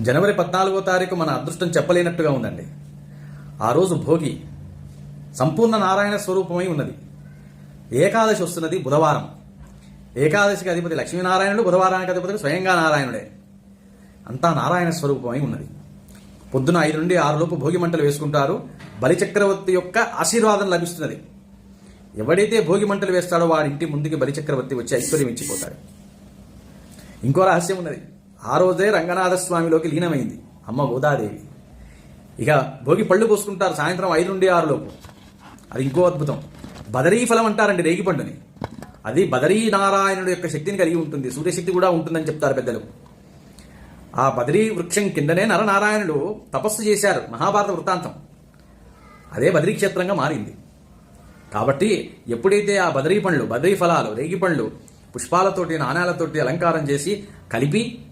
జనవరి పద్నాలుగో తారీఖు మన అదృష్టం చెప్పలేనట్టుగా ఉందండి. ఆ రోజు భోగి సంపూర్ణ నారాయణ స్వరూపమై ఉన్నది. ఏకాదశి వస్తున్నది బుధవారం. ఏకాదశికి అధిపతి లక్ష్మీనారాయణుడు బుధవారానికి అధిపతి స్వయంగా నారాయణుడే. అంతా నారాయణ స్వరూపమై ఉన్నది. పొద్దున ఐదు నుండి ఆరు లోపు భోగి మంటలు వేసుకుంటారు. బలిచక్రవర్తి యొక్క ఆశీర్వాదం లభిస్తున్నది. ఎవడైతే భోగి మంటలు వేస్తాడో వాడి ఇంటి ముందుకి బలిచక్రవర్తి వచ్చి ఐశ్వర్యం ఇచ్చిపోతాడు. ఇంకో రహస్యం ఉన్నది. ఆ రోజే రంగనాథస్వామిలోకి లీనమైంది అమ్మ గోదాదేవి. ఇక భోగి పళ్ళు పోసుకుంటారు సాయంత్రం ఐదు నుండి ఆరు లోపు. అది ఇంకో అద్భుతం. బదరీ ఫలం అంటారండి రేగి పండుని. అది బదరీ నారాయణుడు యొక్క శక్తిని కలిగి ఉంటుంది. సూర్యశక్తి కూడా ఉంటుందని చెప్తారు పెద్దలు. ఆ బదరీ వృక్షం కిందనే నరనారాయణుడు తపస్సు చేశారు మహాభారత వృత్తాంతం. అదే బదరీ క్షేత్రంగా మారింది. కాబట్టి ఎప్పుడైతే ఆ బదరీ పండ్లు బదరీ ఫలాలు రేగి పండ్లు పుష్పాలతోటి నాణాలతోటి అలంకారం చేసి కలిపి